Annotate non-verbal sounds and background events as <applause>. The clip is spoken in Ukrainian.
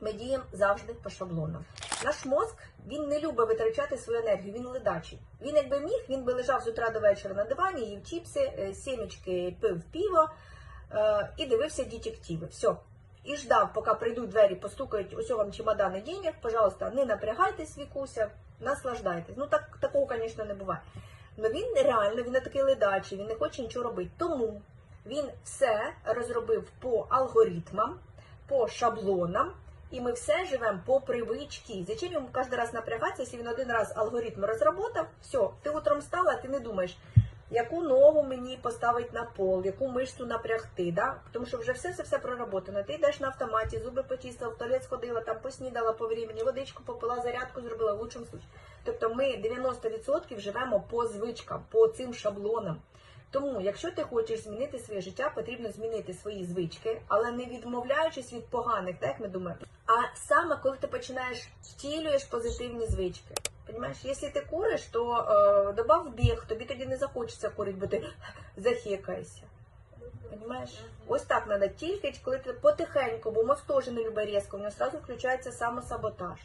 ми діємо завжди по шаблонам. Наш мозк він не любить витрачати свою енергію, він ледачий. Він якби міг, він би лежав з утра до вечора на дивані, їв чіпси, е, сімечки, пив піво е, і дивився дітективи. Все. І ждав, поки прийдуть двері, постукають, ось вам чемодани денег, пожалуйста, не напрягайтесь, вікуся, наслаждайтесь. Ну так такого, звісно, не буває. Но він реально, він не такий ледачий, він не хоче нічого робити. Тому він все розробив по алгоритмам, по шаблонам, і ми все живемо по привичці. Зачем йому кожен раз напрягатися, если він один раз алгоритм разработал, все, ти утром встала, ти не думаєш, яку ногу мені поставити на пол, яку мишцю напрягти, да? тому що вже все все все проработано. Ти йдеш на автоматі, зуби почистила, в туалет сходила, там поснідала по времени, водичку попила, зарядку зробила в лучшому случаю. Тобто ми 90% живемо по звичкам, по цим шаблонам. Тому, якщо ти хочеш змінити своє життя, потрібно змінити свої звички, але не відмовляючись від поганих, так ми думаємо. А саме коли ти починаєш втілюєш позитивні звички. Понимаєш, якщо ти куриш, то е, добав біг, тобі тоді не захочеться курити, бо ти <laughs> захекаєшся. Понимаєш? Ось так треба тільки, коли ти потихеньку, бо мозк теж не любить різко, у нього одразу включається самосаботаж.